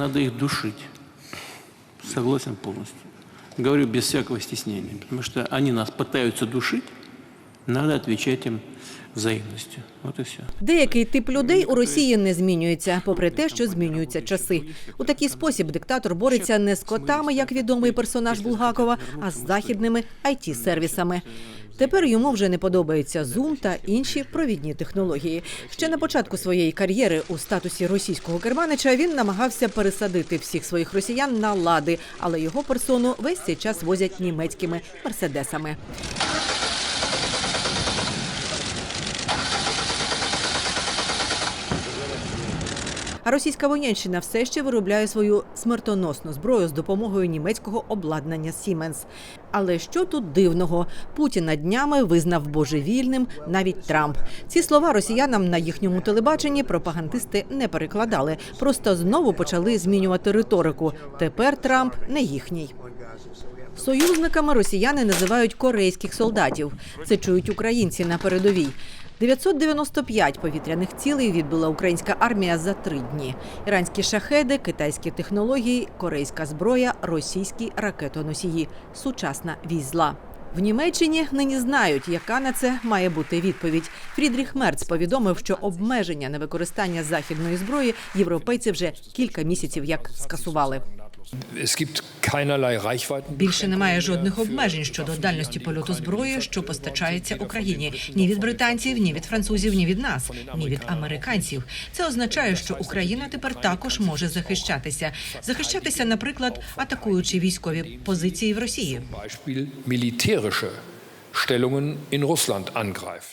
надо их душить. Согласен полностью. Говорю без всякого стеснения. Потому что они нас пытаются душить, надо отвечать им взаимностью. Вот и все. Деякий тип людей у Росії не змінюється, попри те, що змінюються часи. У такий спосіб диктатор бореться не з котами, як відомий персонаж Булгакова, а з західними it сервісами Тепер йому вже не подобається Zoom та інші провідні технології. Ще на початку своєї кар'єри у статусі російського керманича він намагався пересадити всіх своїх росіян на лади, але його персону весь цей час возять німецькими мерседесами. Російська воєнщина все ще виробляє свою смертоносну зброю з допомогою німецького обладнання Siemens. Але що тут дивного? Путіна днями визнав божевільним навіть Трамп. Ці слова росіянам на їхньому телебаченні пропагандисти не перекладали, просто знову почали змінювати риторику. Тепер Трамп не їхній. Союзниками росіяни називають корейських солдатів. Це чують українці на передовій. 995 повітряних цілей відбила українська армія за три дні. Іранські шахеди, китайські технології, корейська зброя, російські ракетоносії. Сучасна візла. В Німеччині нині знають, яка на це має бути відповідь. Фрідріх Мерц повідомив, що обмеження на використання західної зброї європейці вже кілька місяців як скасували. Більше немає жодних обмежень щодо дальності польоту зброї, що постачається Україні ні від британців, ні від французів, ні від нас, ні від американців. Це означає, що Україна тепер також може захищатися. Захищатися, наприклад, атакуючи військові позиції в Росії. Beispiel militärische Stellungen in Russland angreift.